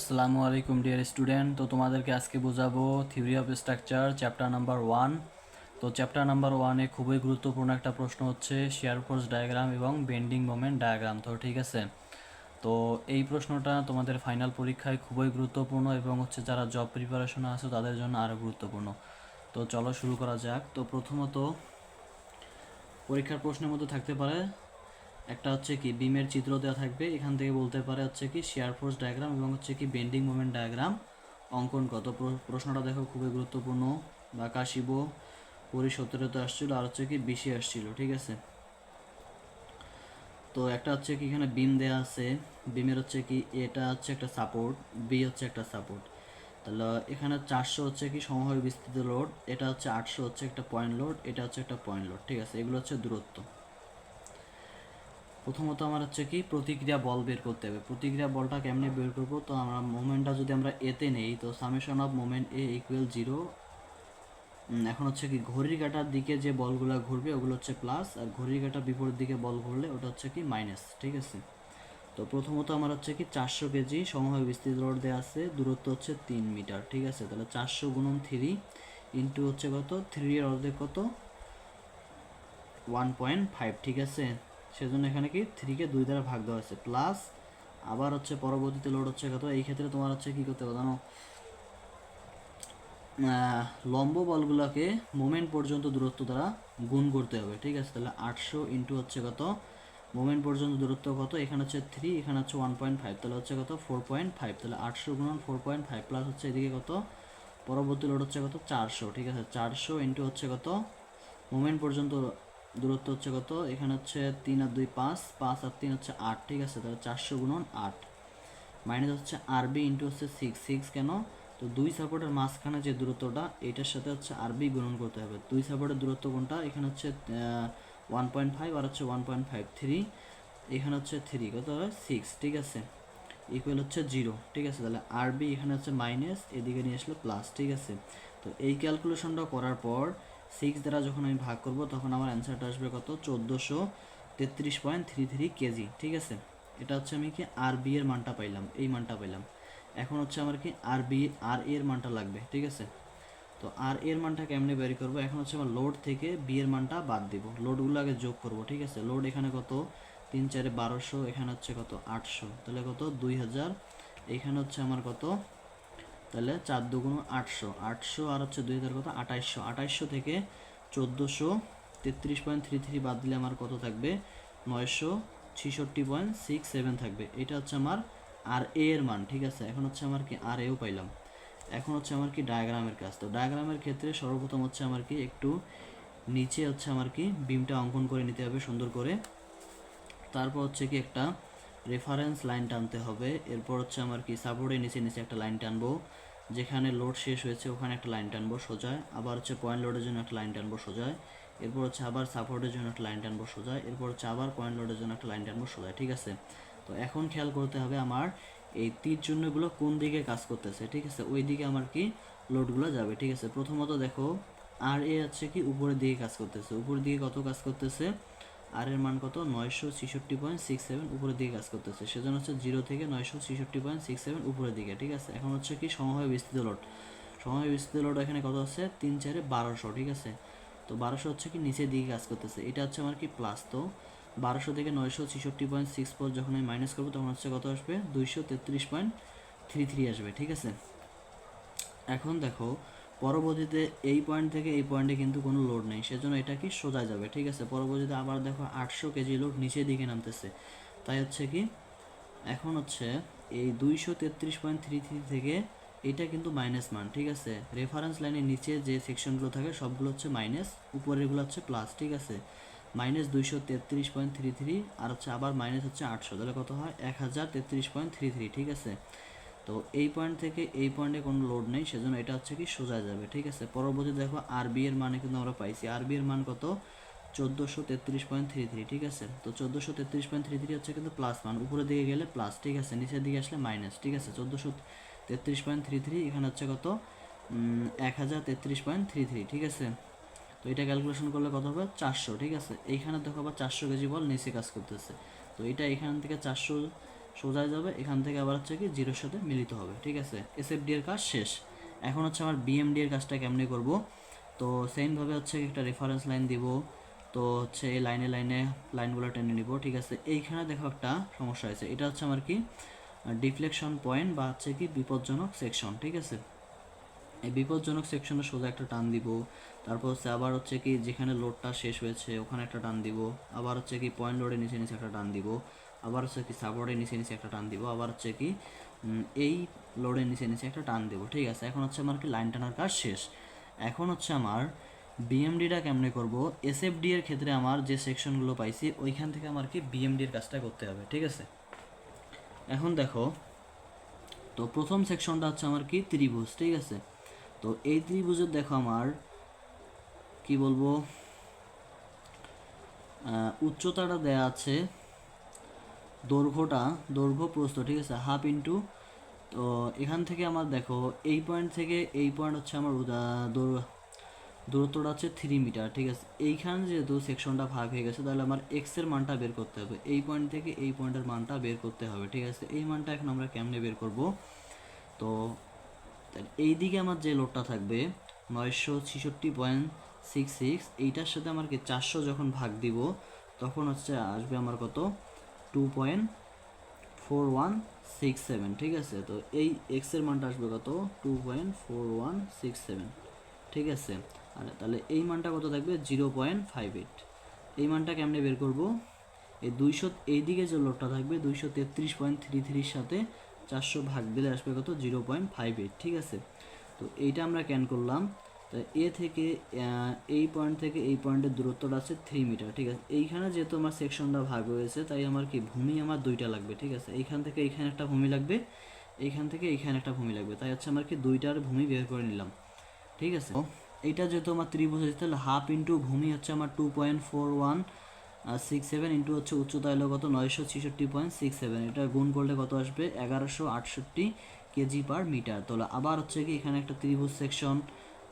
আসসালামু আলাইকুম, dear student. তো তোমাদেরকে আজকে বোঝাবো theory of structure, chapter number one. তো চ্যাপ্টার নাম্বার ওয়ানে খুবই গুরুত্বপূর্ণ একটা প্রশ্ন হচ্ছে শেয়ার ফোর্স ডায়াগ্রাম এবং বেন্ডিং মোমেন্ট ডায়াগ্রাম তো ঠিক আছে? তো এই প্রশ্নটা তোমাদের ফাইনাল পরীক্ষায় খুবই গুরুত্বপূর্ণ এবং হচ্ছে যারা জব প্রিপারেশনে আছে, তাদের জন্য আরও গুরুত্বপূর্ণ। তো চলো শুরু করা যাক। তো প্রথমত, পরীক্ষার প্রশ্নের মধ্যে থাকতে পারে একটা হচ্ছে কি বিমের চিত্র দেওয়া থাকবে। এখান থেকে বলতে পারে হচ্ছে কি শেয়ার ফোর্স ডায়াগ্রাম এবং হচ্ছে কি বেন্ডিং মোমেন্ট ডায়াগ্রাম অঙ্কন কত? প্রশ্নটা দেখো, খুবই গুরুত্বপূর্ণ। বা কাশিব কুড়ি সতেরোতে আসছিল, আর হচ্ছে কি, বিশে আসছিল, ঠিক আছে? তো একটা হচ্ছে কি, এখানে বিম দেয়া আছে। বিমের হচ্ছে কি, এটা হচ্ছে একটা সাপোর্ট বি হচ্ছে একটা সাপোর্ট তাহলে এখানে চারশো হচ্ছে কি সমভাবে বিস্তৃত লোড এটা হচ্ছে আটশো হচ্ছে একটা পয়েন্ট লোড এটা হচ্ছে একটা পয়েন্ট লোড ঠিক আছে? এগুলো হচ্ছে দূরত্ব। প্রথমত আমার হচ্ছে কি, প্রতিক্রিয়া বল বের করতে হবে। প্রতিক্রিয়া বলটা কেমনে বের করব? তো আমরা মোমেন্টটা যদি আমরা এতে নেই, তো summation of moment A equal zero এখন হচ্ছে কি, ঘড়ির কাঁটার দিকে যে বলগুলো ঘুরবে, ওগুলো হচ্ছে প্লাস আর ঘড়ির কাঁটার বিপরীত দিকে বল ঘুরলে ওটা হচ্ছে কি মাইনাস ঠিক আছে? তো প্রথমত আমার হচ্ছে কি, চারশো কেজি সমভাবে বিস্তৃত রোড দেওয়া আছে, দূরত্ব হচ্ছে তিন মিটার, ঠিক আছে? তাহলে চারশো গুণন থ্রি ইন্টু হচ্ছে কত? থ্রি এর অর্ধেক কত? ওয়ান পয়েন্ট ফাইভ ঠিক আছে? সেজন্য এখানে কি থ্রিকে দুই দ্বারা ভাগ দেওয়া আছে প্লাস আবার হচ্ছে পরবর্তীতে লোড হচ্ছে কত? এই ক্ষেত্রে তোমার হচ্ছে কি করতে হবে জানো? লম্ব বলগুলোকে মোমেন্ট পর্যন্ত দূরত্ব দ্বারা গুণ করতে হবে, ঠিক আছে? তাহলে আটশো ইন্টু হচ্ছে কত? মোমেন্ট পর্যন্ত দূরত্ব কত? এখানে হচ্ছে থ্রি এখানে হচ্ছে ওয়ান পয়েন্ট ফাইভ তাহলে হচ্ছে কত? ফোর পয়েন্ট ফাইভ তাহলে আটশো গুণন ফোর পয়েন্ট ফাইভ প্লাস হচ্ছে এদিকে কত? পরবর্তী লোড হচ্ছে কত? চারশো, ঠিক আছে? চারশো ইন্টু হচ্ছে কত? মোমেন্ট পর্যন্ত দূরত্ব হচ্ছে কত? এখানে হচ্ছে তিন আর দুই পাঁচ পাঁচ আর তিন হচ্ছে আট, ঠিক আছে? তাহলে চারশো গুণন আট। মাইনাস হচ্ছে আরবি ইন্টু হচ্ছে সিক্স সিক্স কেন? তো দুই সাপোর্টের মাঝখানে যে দূরত্বটা, এটার সাথে হচ্ছে আরবি গুণন করতে হবে। দুই সাপোর্টের দূরত্ব কোনটা? এখানে হচ্ছে ওয়ান পয়েন্ট ফাইভ আর হচ্ছে ওয়ান পয়েন্ট ফাইভ থ্রি এখানে হচ্ছে থ্রি কত হবে? সিক্স ঠিক আছে? ইকুয়াল হচ্ছে জিরো ঠিক আছে? তাহলে আরবি এখানে হচ্ছে মাইনাস এদিকে নিয়ে আসলো প্লাস ঠিক আছে? তো এই ক্যালকুলেশনটা করার পর সিক্স দ্বারা যখন আমি ভাগ করব, তখন আমার অ্যান্সারটা আসবে কত? চোদ্দোশো তেত্রিশ পয়েন্ট থ্রি থ্রি কেজি, ঠিক আছে? এটা হচ্ছে আমি কি আর বি এর মানটা পাইলাম, এই মানটা পাইলাম। এখন হচ্ছে আমার কি আর বি আর এর মানটা লাগবে, ঠিক আছে? তো আর এর মানটা কেমনে বের করব? এখন হচ্ছে আমার লোড থেকে বি এর মানটা বাদ দিব। লোডগুলো আগে যোগ করব, ঠিক আছে? লোড এখানে কত? তিন চারে বারোশো, এখানে হচ্ছে কত? আটশো। তাহলে কত? দুই হাজার। এখানে হচ্ছে আমার কত? তাহলে চার দুগুণ আটশো। আটশো আর হচ্ছে দুই হাজার কত? আঠাইশশো আঠাইশশো থেকে চোদ্দোশো তেত্রিশ পয়েন্ট থ্রি থ্রি বাদ দিলে আমার কত থাকবে? নয়শো ছিষট্টি পয়েন্ট সিক্স সেভেন থাকবে। এটা হচ্ছে আমার আর এ এর মান, ঠিক আছে? এখন হচ্ছে আমার কি আর এও পাইলাম। এখন হচ্ছে আমার কি ডায়াগ্রামের কাজ। তো ডায়াগ্রামের ক্ষেত্রে সর্বপ্রথম হচ্ছে আমার কি একটু নিচে হচ্ছে আমার কি বিমটা অঙ্কন করে নিতে হবে সুন্দর করে। তারপর হচ্ছে কি একটা রেফারেন্স লাইন টানতে হবে। এরপর হচ্ছে আমার কি সাপোর্টের নিচে নিচে একটা লাইন টানবো। যেখানে লোড শেষ হয়েছে, ওখানে একটা লাইন টানবো সোজায় আবার হচ্ছে পয়েন্ট লোডের জন্য একটা লাইন টানবো সোজায় এরপর হচ্ছে আবার সাপোর্টের জন্য একটা লাইন টানবো সোজায় এরপর হচ্ছে আবার পয়েন্ট লোডের জন্য একটা লাইন টানবো সোজায় ঠিক আছে? তো এখন খেয়াল করতে হবে আমার এই তীর চিহ্নগুলো কোন দিকে কাজ করতেছে, ঠিক আছে? ওই দিকে আমার কি লোডগুলো যাবে, ঠিক আছে? প্রথমত দেখো, আর এ হচ্ছে কি উপরের দিকে কাজ করতেছে। উপরের দিকে কত কাজ করতেছে? আর এর মান কত? নয়শো ছিষট্টি পয়েন্ট সিক্স সেভেন উপরের দিকে কাজ করতেছে। সেজন্য হচ্ছে জিরো থেকে নয়শো ছিষট্টি পয়েন্ট সিক্স সেভেন উপরের দিকে, ঠিক আছে? এখন হচ্ছে কি সমভাবে বিস্তৃত লোড সমভাবে বিস্তৃত লোড এখানে কত আছে? তিন চারে বারোশো, ঠিক আছে? তো বারোশো হচ্ছে কি নিচের দিকে কাজ করতেছে। এটা হচ্ছে আমার কি প্লাস তো বারোশো থেকে নয়শো ছিষট্টি পয়েন্ট সিক্স ফোর যখন আমি মাইনাস করব, তখন হচ্ছে কত আসবে? দুইশো তেত্রিশ পয়েন্ট থ্রি থ্রি আসবে, ঠিক আছে? এখন দেখো পরবর্তীতে এই পয়েন্ট থেকে এই পয়েন্টে কিন্তু কোনো লোড নেই। সেজন্য এটা কি সোজা যাবে, ঠিক আছে? পরবর্তীতে আবার দেখো আটশো কেজি লোড নিচের দিকে নামতেছে। তাই হচ্ছে কি? এখন হচ্ছে এই দুইশো তেত্রিশ পয়েন্ট থ্রি থ্রি থেকে এটা কিন্তু মাইনাস মান, ঠিক আছে? রেফারেন্স লাইনের নিচে যে সেকশনগুলো থাকে, সবগুলো হচ্ছে মাইনাস উপরেরগুলো হচ্ছে প্লাস ঠিক আছে? মাইনাস দুইশো তেত্রিশ পয়েন্ট থ্রি থ্রি আর হচ্ছে আবার মাইনাস হচ্ছে আটশো, তাহলে কত হয়? এক হাজার তেত্রিশ পয়েন্ট থ্রি থ্রি ঠিক আছে? তো এই পয়েন্ট থেকে এই পয়েন্টে কোনো লোড নেই, সেজন্য এটা হচ্ছে কি সোজা যাবে, ঠিক আছে? পরবর্তী দেখো আর বি এর মানে কিন্তু আমরা পাইছি। আর বি এর মান কত? চোদ্দোশো তেত্রিশ পয়েন্ট থ্রি থ্রি ঠিক আছে? তো চোদ্দোশো তেত্রিশ পয়েন্ট থ্রি থ্রি হচ্ছে কিন্তু প্লাস মান। উপরের দিকে গেলে প্লাস ঠিক আছে? নিচের দিকে আসলে মাইনাস ঠিক আছে? চোদ্দোশো তেত্রিশ পয়েন্ট থ্রি থ্রি এখানে হচ্ছে কত? এক হাজার তেত্রিশ পয়েন্ট থ্রি থ্রি ঠিক আছে? তো এটা ক্যালকুলেশন করলে কত হবে? চারশো, ঠিক আছে? এইখানে দেখো আবার চারশো কেজি বল নিচে কাজ করতেছে। তো এটা এখান থেকে চারশো সোজায় যাবে, এখান থেকে আবার হচ্ছে কি জিরোর সাথে মিলিত হবে, ঠিক আছে? এসএফডি এর কাজ শেষ। এখন হচ্ছে আমার বিএমডি এর কাজটা কেমনে করব? তো সেমভাবে হচ্ছে একটা রেফারেন্স লাইন দিব, তো হচ্ছে এই লাইনে লাইনে লাইনগুলো টেনে নিব, ঠিক আছে? এইখানে দেখো একটা সমস্যা হয়েছে, এটা হচ্ছে আমার কি ডিফ্লেকশন পয়েন্ট বা হচ্ছে কি বিপজ্জনক সেকশন ঠিক আছে? এই বিপজ্জনক সেকশনে সোজা একটা টান দিব, তারপর হচ্ছে আবার হচ্ছে কি যেখানে লোডটা শেষ হয়েছে ওখানে একটা টান দিব, আবার হচ্ছে কি পয়েন্ট লোডের নিচে নিচে একটা টান দিব আবার হচ্ছে কি সাবলোডের নিচে নিচে একটা টান দিব, আবার হচ্ছে কি এই লোডের নিচে নিচে একটা টান দিব, ঠিক আছে? এখন হচ্ছে আমার কি লাইন টানার কাজ শেষ? এখন হচ্ছে আমার বিএমডিটা কেমনে করব? এসএফডি এর ক্ষেত্রে আমার যে সেকশনগুলো পাইছি, ওইখান থেকে আমার কি বিএমডির কাজটা করতে হবে, ঠিক আছে? এখন দেখো, তো প্রথম সেকশনটা হচ্ছে আমার কি ত্রিভুজ, ঠিক আছে? তো এই ত্রিভুজের দেখো আমার, কি বলব উচ্চতাটা দেয়া আছে দৈর্ঘ্যটা দৈর্ঘ্য প্রস্থ ঠিক আছে? হাফ ইন্টু, তো এখান থেকে আমার দেখো, এই পয়েন্ট থেকে এই পয়েন্ট হচ্ছে আমার দূরত্বটা হচ্ছে থ্রি মিটার ঠিক আছে? এইখানে যেহেতু সেকশনটা ভাগ হয়ে গেছে, তাহলে আমার এক্সের মানটা বের করতে হবে। এই পয়েন্ট থেকে এই পয়েন্টের মানটা বের করতে হবে, ঠিক আছে? এই মানটা এখন আমরা কেমনে বের করব? তো এই দিকে আমার যে লোডটা থাকবে, নয়শো ছিষট্টি পয়েন্ট সিক্স সিক্স এইটার সাথে আমার কি চারশো যখন ভাগ দিব, তখন হচ্ছে আসবে আমার কত? Two point four one six seven ঠিক আছে? তো এই এক্সের মানটা আসবে কত? Two point four one six seven ঠিক আছে? আর তাহলে এই মানটা কত থাকবে? জিরো পয়েন্ট ফাইভ এইট এই মানটা কেমনে বের করব? এই দুইশো, এই দিকে যে লোডটা থাকবে, দুইশো তেত্রিশ পয়েন্ট থ্রি থ্রির সাথে চারশো ভাগ দিলে আসবে কত? জিরো পয়েন্ট ফাইভ এইট ঠিক আছে? তো এইটা আমরা ক্যান করলাম। তো এ থেকে এই পয়েন্ট থেকে এই পয়েন্টের দূরত্বটা আছে থ্রি মিটার ঠিক আছে? এইখানে যেহেতু আমার সেকশনটা ভাগ হয়েছে তাই আমার কি ভূমি আমার দুইটা লাগবে ঠিক আছে? এইখান থেকে এইখানে একটা ভূমি লাগবে এইখান থেকে এইখানে একটা ভূমি লাগবে তাই হচ্ছে আমার কি দুইটার ভূমি বের করে নিলাম ঠিক আছে? এইটা যেহেতু আমার ত্রিভুজ আছে তাহলে হাফ ইন্টু ভূমি হচ্ছে আমার two point four one six seven into হচ্ছে উচ্চতা হলো কত? নয়শো ছিষট্টি পয়েন্ট সিক্স সেভেন এটা গুণ করলে কত আসবে? এগারোশো আটষট্টি কেজি পার মিটার তাহলে আবার হচ্ছে কি এখানে একটা ত্রিভুজ সেকশন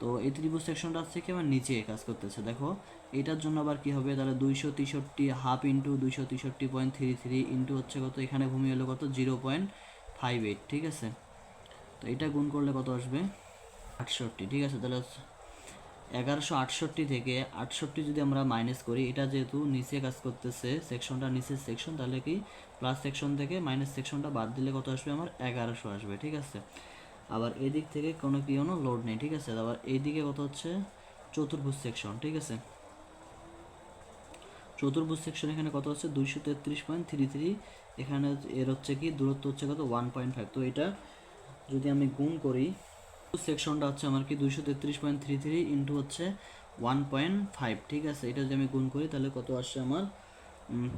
তো এই ত্রিভুজ সেকশনটা হচ্ছে কি আমার নিচে কাজ করতেছে, দেখো। এটার জন্য আবার কি হবে? তাহলে দুইশো তেষট্টি হাফ ইন্টু দুইশো তেষট্টি পয়েন্ট থ্রি থ্রি ইন্টু হচ্ছে কত? এখানে ভূমি হলো কত? জিরো পয়েন্ট ফাইভ এইট ঠিক আছে? তো এটা গুণ করলে কত আসবে? আটষট্টি, ঠিক আছে? তাহলে এগারোশো আটষট্টি থেকে আটষট্টি যদি আমরা মাইনাস করি, এটা যেহেতু নিচে কাজ করতেছে সেকশনটা নিচের সেকশন তাহলে কি? প্লাস সেকশন থেকে মাইনাস সেকশনটা বাদ দিলে কত আসবে? আমার এগারোশো আসবে, ঠিক আছে? আবার এদিক থেকে কোনো কোনো লোড নেই, ঠিক আছে? আবার এইদিকে কত হচ্ছে চতুর্ভুজ সেকশন ঠিক আছে? চতুর্ভুজ সেকশন এখানে কত হচ্ছে দুইশো তেত্রিশ পয়েন্ট থ্রি থ্রি এখানে এর হচ্ছে কি, দূরত্ব হচ্ছে কত? ওয়ান পয়েন্ট ফাইভ তো এটা যদি আমি গুণ করি সেকশনটা হচ্ছে আমার কি দুইশো তেত্রিশ পয়েন্ট থ্রি থ্রি ইন্টু হচ্ছে ওয়ান পয়েন্ট ফাইভ ঠিক আছে? এটা যদি আমি গুণ করি, তাহলে কত আসছে আমার?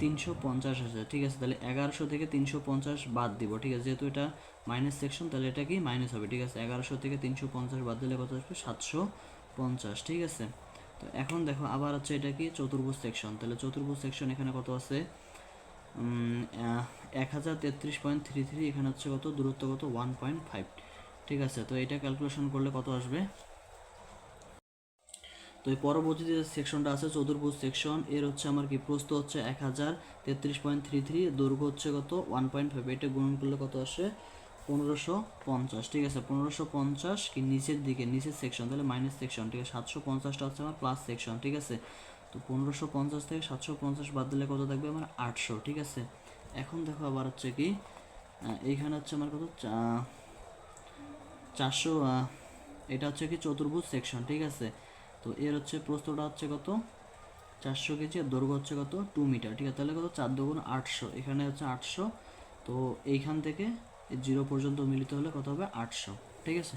তিনশো পঞ্চাশ আসে ঠিক আছে? তাহলে এগারোশো থেকে তিনশো পঞ্চাশ বাদ দিব, ঠিক আছে? যেহেতু এটা মাইনাস সেকশন তাহলে এটা কি মাইনাস হবে, ঠিক আছে? এগারোশো থেকে তিনশো পঞ্চাশ বাদ দিলে কত আসবে? সাতশো পঞ্চাশ, ঠিক আছে? তো এখন দেখো, আবার হচ্ছে এটা কি? চতুর্ভুজ সেকশন তাহলে চতুর্ভুজ সেকশন এখানে কত আছে? এক হাজার তেত্রিশ পয়েন্ট থ্রি থ্রি, এখানে হচ্ছে কত? দূরত্ব কত? ওয়ান পয়েন্ট ফাইভ ঠিক আছে? তো এটা ক্যালকুলেশন করলে কত আসবে? তো এই পরবর্তী যে সেকশনটা আছে, চতুর্ভুজ সেকশন এর হচ্ছে আমার কি, প্রস্থ হচ্ছে এক হাজার তেত্রিশ পয়েন্ট থ্রি থ্রি, দৈর্ঘ্য হচ্ছে কত? ওয়ান পয়েন্ট ফাইভ এটা গুণ করলে কত আসে? পনেরোশো পঞ্চাশ, ঠিক আছে? পনেরোশো পঞ্চাশ কি নিচের দিকে, নিচের সেকশন তাহলে মাইনাস সেকশন ঠিক আছে? সাতশো পঞ্চাশটা হচ্ছে আমার প্লাস সেকশন ঠিক আছে? তো পনেরোশো পঞ্চাশ থেকে সাতশো পঞ্চাশ বাদ দিলে কত থাকবে আমার আটশো, ঠিক আছে? এখন দেখো আবার হচ্ছে কি এইখানে হচ্ছে আমার কত? চারশো এটা হচ্ছে কি চতুর্ভুজ সেকশন ঠিক আছে? তো এর হচ্ছে প্রস্তটা হচ্ছে কত? চারশো কেজি আর দৈর্ঘ্য হচ্ছে কত? টু মিটার ঠিক আছে? তাহলে কত? চার দুগুণ আটশো। এখানে হচ্ছে আটশো। তো এইখান থেকে জিরো পর্যন্ত মিলিত হলে কত হবে? আটশো। ঠিক আছে?